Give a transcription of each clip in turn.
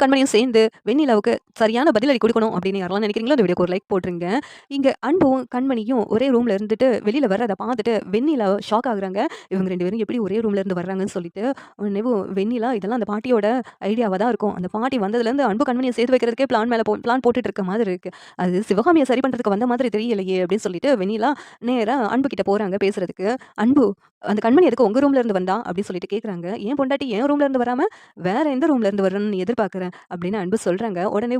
அன்பும் கண்மணியும் சேர்ந்து வெண்ணிலாவுக்கு சரியான பதிலடி கொடுக்கணும் அப்படின்னு யாரெல்லாம் நினைக்கிறீங்களோ அந்த வீடியோக்கு ஒரு லைக் போட்டுருங்க. இங்கே அன்பும் கண்மணியும் ஒரே ரூமில் இருந்துட்டு வெளியில் வர்றதை பார்த்துட்டு வெண்ணிலா ஷாக் ஆகுறாங்க. இவங்க ரெண்டு பேரும் எப்படி ஒரே ரூம்ல இருந்து வர்றாங்கன்னு சொல்லிட்டு உடனேவும் வெண்ணிலா இதெல்லாம் அந்த பாட்டியோட ஐடியாவாக தான் இருக்கும். அந்த பாட்டி வந்ததுலேருந்து அன்பு கண்மணியை சேர்த்து வைக்கிறதுக்கே பிளான் மேலே போ பிளான் போட்டுட்டு இருக்க மாதிரி இருக்குது அது சிவகாமியை சரி பண்ணுறதுக்கு வந்த மாதிரி தெரியலையே அப்படின்னு சொல்லிட்டு வெண்ணிலா நேராக அன்பு கிட்ட போகிறாங்க பேசுகிறதுக்கு அன்பு அந்த கண்மணி எதுக்கு உங்கள் ரூம்ல இருந்து வந்தா? அப்படின்னு சொல்லிட்டு கேட்குறாங்க ஏன் பொண்டாட்டி என் ரூம்ல இருந்து வராம வேற எந்த ரூம்ல இருந்து வரணும்னு எதிர்பார்க்குறேன் அப்படின்னு அன்பு சொல்றாங்க. உடனே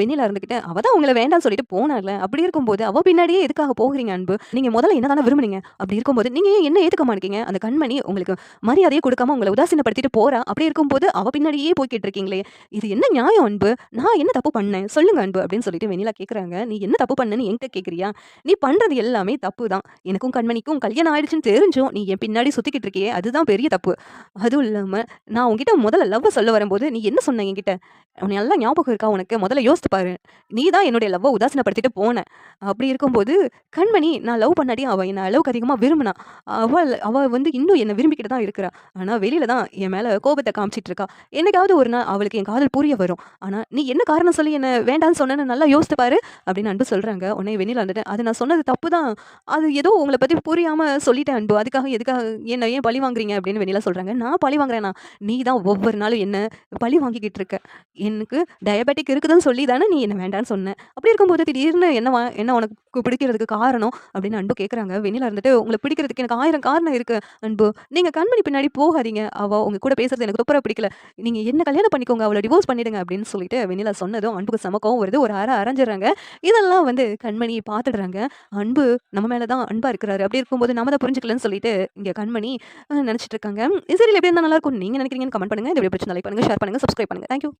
வெண்ணிலா இருந்துக்கிட்டு அவ தான் உங்களை வேண்டாம்னு சொல்லிட்டு போனால அப்படி இருக்கும்போது அவ பின்னாடியே எதுக்காக போகிறீங்க அன்பு? நீங்க முதல்ல என்ன தானே விரும்புனீங்க? அப்படி இருக்கும்போது நீங்க ஏன் என்ன ஏத்துக்க மாட்டீங்க அந்த கண்மணி உங்களுக்கு மரியாதையை கொடுக்காம உங்களை உதாசீனப்படுத்திட்டு போறா? அப்படி இருக்கும்போது அவ பின்னாடியே போய்கிட்டு இருக்கீங்களே. இது என்ன நியாயம் அன்பு? நான் என்ன தப்பு பண்ணேன்? சொல்லுங்க அன்பு. அப்படின்னு சொல்லிட்டு வெண்ணிலா கேக்குறாங்க. நீ என்ன தப்பு பண்ணன்னு என்கிட்ட கேக்குறியா? நீ பண்றது எல்லாமே தப்பு தான். எனக்கும் கண்மணிக்கும் கல்யாணம் ஆயிடுச்சுன்னு தெரிஞ்சும் நீ என் பின்னாடி சுத்திக்கிட்டு இருக்கியே அதுதான் பெரிய தப்பு. அதுவும் இல்லாமல் நான் உங்ககிட்ட முதல்ல லவ் சொல்ல வரும்போது நீ என்ன சொன்ன என்கிட்ட? உன்னை நல்லா ஞாபகம் இருக்கா உனக்கு? முதல்ல யோசித்து பாரு. நீ தான் என்னுடைய லவ்வை உதாசீனப்படுத்திட்டு போனேன் அப்படி இருக்கும்போது கண்மணி நான் லவ் பண்ணாடி அவள் என்னை அளவுக்கு அதிகமாக விரும்பினா அவள் அவள் வந்து இன்னும் என்னை விரும்பிக்கிட்டு தான் இருக்கிறா. ஆனால் வெளியில தான் என் மேலே கோபத்தை காமிச்சிட்டு இருக்கா. என்னைக்காவது ஒரு நாள் அவளுக்கு என் காதல் புரிய வரும். ஆனால் நீ என்ன காரணம் சொல்லி என்னை வேண்டான்னு சொன்னேன்னு நல்லா யோசித்து பாரு அப்படின்னு அன்பு சொல்கிறாங்க உன்னை வெளியில் வந்துட்டேன். அது நான் சொன்னது தப்பு தான் அது ஏதோ உங்களை பற்றி புரியாமல் சொல்லிட்டேன் அன்பு. அதுக்காக எதுக்காக என்ன ஏன் பழி வாங்குறீங்க அப்படின்னு வெளியில சொல்கிறாங்க நான் பழி வாங்குறேன்னா நீ தான் ஒவ்வொரு நாளும் என்ன பழி வாங்கிக்கிட்டு இருக்க. எனக்கு டயபெட்டிக் இருக்குதுன்னு சொல்லி தானே நீ என்ன வேண்டான்னு சொன்ன. அப்படி இருக்கும்போது திடீர்னு என்ன வா- என்ன உனக்கு பிடிக்கிறதுக்கு காரணம்? அப்படின்னு அன்பு கேட்குறாங்க வெண்ணிலா இருந்துட்டு உங்களை பிடிக்கிறதுக்கு எனக்கு ஆயிரம் காரணம் இருக்குது அன்பு நீங்கள் கண்மணி பின்னாடி போகாதீங்க. அவள் உங்க கூட பேசுறது எனக்கு ரொம்ப பிடிக்கல. நீங்கள் என்ன கல்யாணம் பண்ணிக்கோங்க. அவளை டிவோர்ஸ் பண்ணிடுங்க. அப்படின்னு சொல்லிட்டு வெண்ணிலா சொன்னதும் அன்புக்கு சமக்கம் வருது. ஒரு அரை அரைஞ்சிடுறாங்க. இதெல்லாம் வந்து கண்மணி பார்த்துடுறாங்க. அன்பு நம்ம மேலே தான் அன்பாக இருக்கிறாரு. அப்படி இருக்கும்போது நம்ம தான் புரிஞ்சுக்கலன்னு சொல்லிட்டு இங்கே கண்மணி நினச்சிட்டு இருக்காங்க. இசையில் எப்படி இருந்தால் நல்லாயிருக்கும் நீங்கள் நினைக்கிறீங்கன்னு கமெண்ட் பண்ணுங்கள் இந்த வீடியோ பிடிச்சி லைக் பண்ணுங்கள் ஷேர் பண்ணுங்கள் சப்ஸ்கிரைப் பண்ணுங்கள் தேங்க்யூ